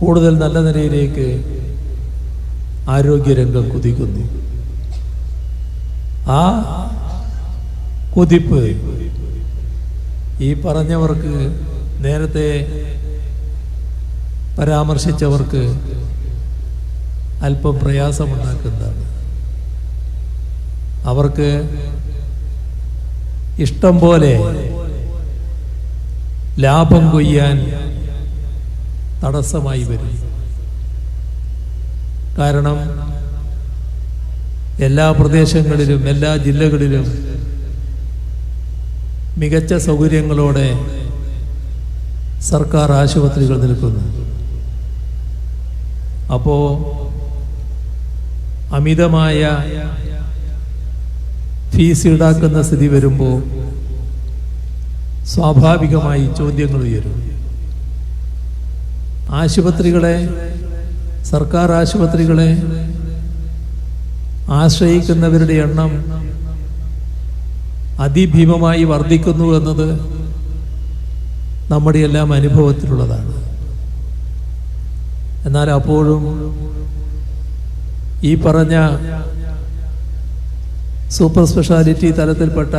കൂടുതൽ നല്ല നിലയിലേക്ക് ആരോഗ്യരംഗം കുതിക്കുന്നു. ആ കുതിപ്പ് ഈ പറഞ്ഞവർക്ക് നേരത്തെ പരാമർശിച്ചവർക്ക് അല്പം പ്രയാസമുണ്ടാക്കുന്നതാണ്. അവർക്ക് ഇഷ്ടം പോലെ ലാഭം കൊയ്യാൻ തടസ്സമായി വരും. കാരണം എല്ലാ പ്രദേശങ്ങളിലും എല്ലാ ജില്ലകളിലും മികച്ച സൗകര്യങ്ങളോടെ സർക്കാർ ആശുപത്രികൾ നിൽക്കുന്നു. അപ്പോ അമിതമായ ഫീസ് ഈടാക്കുന്ന സ്ഥിതി വരുമ്പോൾ സ്വാഭാവികമായി ചോദ്യങ്ങൾ ഉയരും. ആശുപത്രികളെ സർക്കാർ ആശുപത്രികളെ ആശ്രയിക്കുന്നവരുടെ എണ്ണം അതിഭീമമായി വർദ്ധിക്കുന്നു എന്നത് നമ്മുടെ എല്ലാം അനുഭവത്തിലുള്ളതാണ്. എന്നാൽ അപ്പോഴും ഈ പറഞ്ഞ സൂപ്പർ സ്പെഷ്യാലിറ്റി തലത്തിൽപ്പെട്ട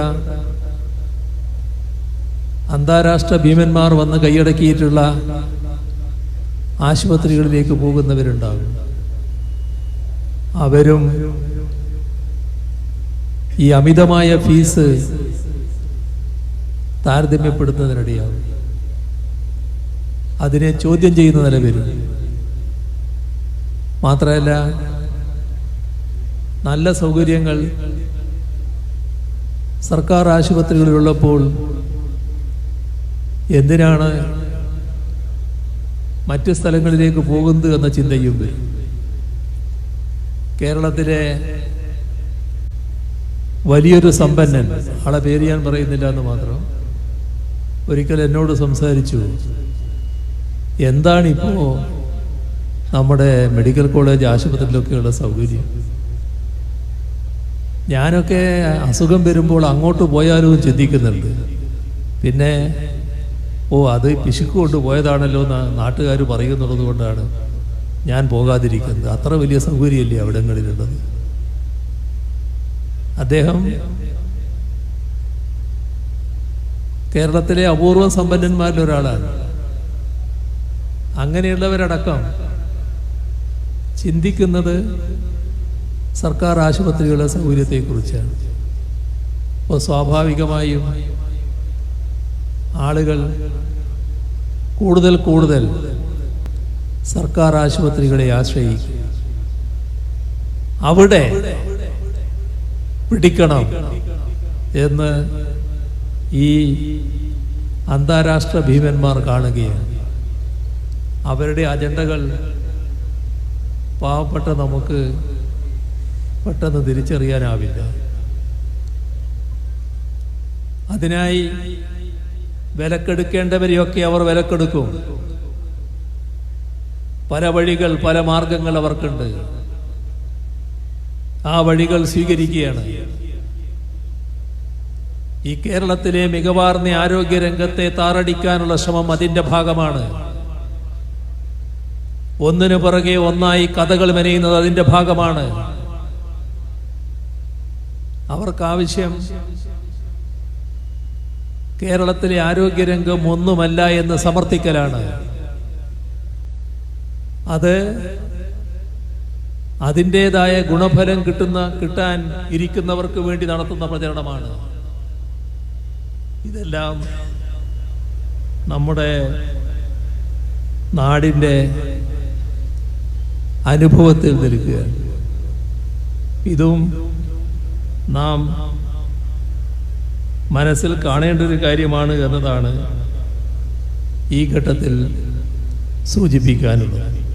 അന്താരാഷ്ട്ര ഭീമന്മാർ വന്ന് കൈയടക്കിയിട്ടുള്ള ആശുപത്രികളിലേക്ക് പോകുന്നവരുണ്ടാകും. അവരും ഈ അമിതമായ ഫീസ് താരതമ്യപ്പെടുത്തുന്നതിനിടയാകും. അതിനെ ചോദ്യം ചെയ്യുന്ന നില വരും. മാത്രമല്ല നല്ല സൗകര്യങ്ങൾ സർക്കാർ ആശുപത്രികളിലുള്ളപ്പോൾ എന്തിനാണ് മറ്റ് സ്ഥലങ്ങളിലേക്ക് പോകുന്നത് എന്ന ചിന്തയും കേരളത്തിലെ വലിയൊരു സമ്പന്നൻ ആളെ പേര് ഞാൻ പറയുന്നില്ല എന്ന് മാത്രം ഒരിക്കൽ എന്നോട് സംസാരിച്ചു എന്താണിപ്പോ നമ്മുടെ മെഡിക്കൽ കോളേജ് ആശുപത്രിയിലൊക്കെയുള്ള സൗകര്യം? ഞാനൊക്കെ അസുഖം വരുമ്പോൾ അങ്ങോട്ട് പോയാലും ചിന്തിക്കുന്നുണ്ട്. പിന്നെ ഓ അത് പിശുക്ക് പോയതാണല്ലോ എന്ന് നാട്ടുകാർ പറയുന്നുള്ളത് കൊണ്ടാണ് ഞാൻ പോകാതിരിക്കുന്നത്. അത്ര വലിയ സൗകര്യമല്ലേ അവിടങ്ങളിലുള്ളത്? അദ്ദേഹം കേരളത്തിലെ അപൂർവ സമ്പന്നന്മാരിൽ ഒരാളാണ്. അങ്ങനെയുള്ളവരടക്കം ചിന്തിക്കുന്നത് സർക്കാർ ആശുപത്രികളുടെ സൗകര്യത്തെക്കുറിച്ചാണ്. അപ്പോൾ സ്വാഭാവികമായും ആളുകൾ കൂടുതൽ കൂടുതൽ സർക്കാർ ആശുപത്രികളെ ആശ്രയിക്കും. അവിടെ പിടിക്കണം എന്ന് ഈ അന്താരാഷ്ട്ര ഭീമന്മാർ കാണുകയാണ്. അവരുടെ അജണ്ടകൾ പാവപ്പെട്ട നമുക്ക് പെട്ടെന്ന് തിരിച്ചറിയാനാവില്ല. അതിനായി വിലക്കെടുക്കേണ്ടവരെയൊക്കെ അവർ വിലക്കെടുക്കും. പല വഴികൾ പല മാർഗങ്ങൾ അവർക്കുണ്ട്. ആ വഴികൾ സ്വീകരിക്കുകയാണ്. ഈ കേരളത്തിലെ മികവാർന്ന ആരോഗ്യ രംഗത്തെ താറടിക്കാനുള്ള ശ്രമം അതിന്റെ ഭാഗമാണ്. ഒന്നിനു പുറകെ ഒന്നായി കഥകൾ മെനയുന്നത് അതിന്റെ ഭാഗമാണ്. അവർക്കാവശ്യം കേരളത്തിലെ ആരോഗ്യരംഗം ഒന്നുമല്ല എന്ന് സമർത്ഥിക്കലാണ്. അത് അതിന്റെതായ ഗുണഫലം കിട്ടുന്ന കിട്ടാൻ ഇരിക്കുന്നവർക്ക് വേണ്ടി നടത്തുന്ന പ്രചരണമാണ്. ഇതെല്ലാം നമ്മുടെ നാടിന്റെ അനുഭവത്തിൽ നിൽക്കുക ഇതും നാം മനസ്സിൽ കാണേണ്ട ഒരു കാര്യമാണ് എന്നതാണ് ഈ ഘട്ടത്തിൽ സൂചിപ്പിക്കാനുള്ളത്.